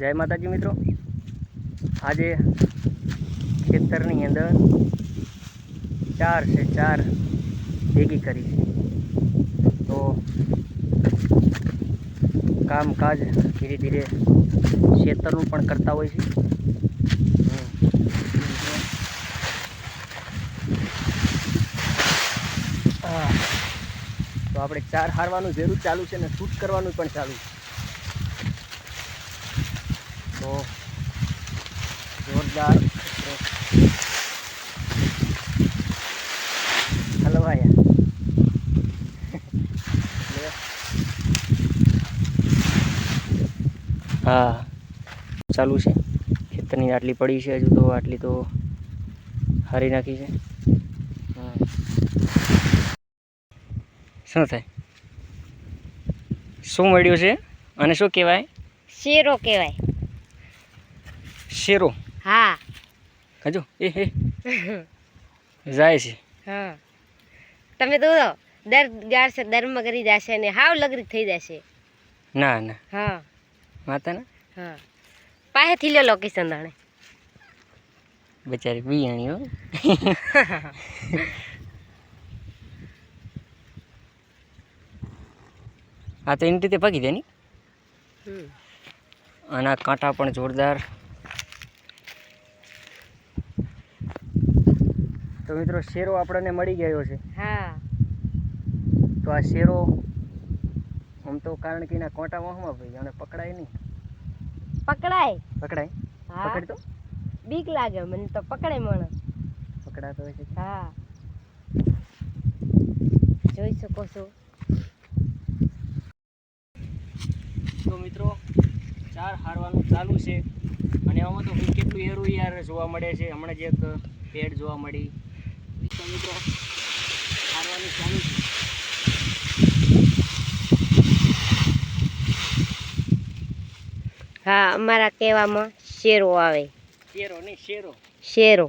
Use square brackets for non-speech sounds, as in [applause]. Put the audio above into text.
જય માતાજી મિત્રો. આજે ખેતરની અંદર ચાર છે ચાર ભેગી કરી છે. તો કામકાજ ધીરે ધીરે ખેતરનું પણ કરતા હોય છે. તો આપણે ચાર હારવાનું જરૂર ચાલુ છે ને, શૂટ કરવાનું પણ ચાલુ છે. તો જોરદાર હલો ભાઈ. હા, ચાલુ છે. ખેતરની આટલી પડી છે હજુ તો, આટલી તો હારી નાખી છે. શું થાય? શું મળ્યું છે? અને શું કહેવાય? શેરો કહેવાય. શેરો? હા. હજુ એ હે જાય છે. હા. તમે તો દર ગાળશે ધર્મ કરી જશે ને હાવ લગરી થઈ જશે. ના ના. હા. માતાના? હા. પાસેથી લે લોકેશન દાણે. બચારી બિયાણી હો. [laughs] આ તો એની રીતે પગી દે ની. અને આ કાંટા પણ જોરદાર. તો મિત્રો શેરો આપણને મળી ગયો છે. હા. તો આ શેરો આમ તો કારણ કે એના કોટા વાહમાં ભાઈ અને પકડાય નહીં. પકડાય? પકડાય? હા. પકડ તો બીક લાગે મને તો પકડે મને. પકડાતો હોય છે હા. જોઈ શકો છો. તો મિત્રો ચાર હારવાનું ચાલુ છે. અને આમાં તો કેટલું એરું યાર જોવા મળે છે. હમણાં જ એક પેડ જોવા મળી. મિત્રો હારવાનું ચાલુ છે હા અમારા કહેવામાં શેરો આવે. શેરો નહીં શેરો. શેરો.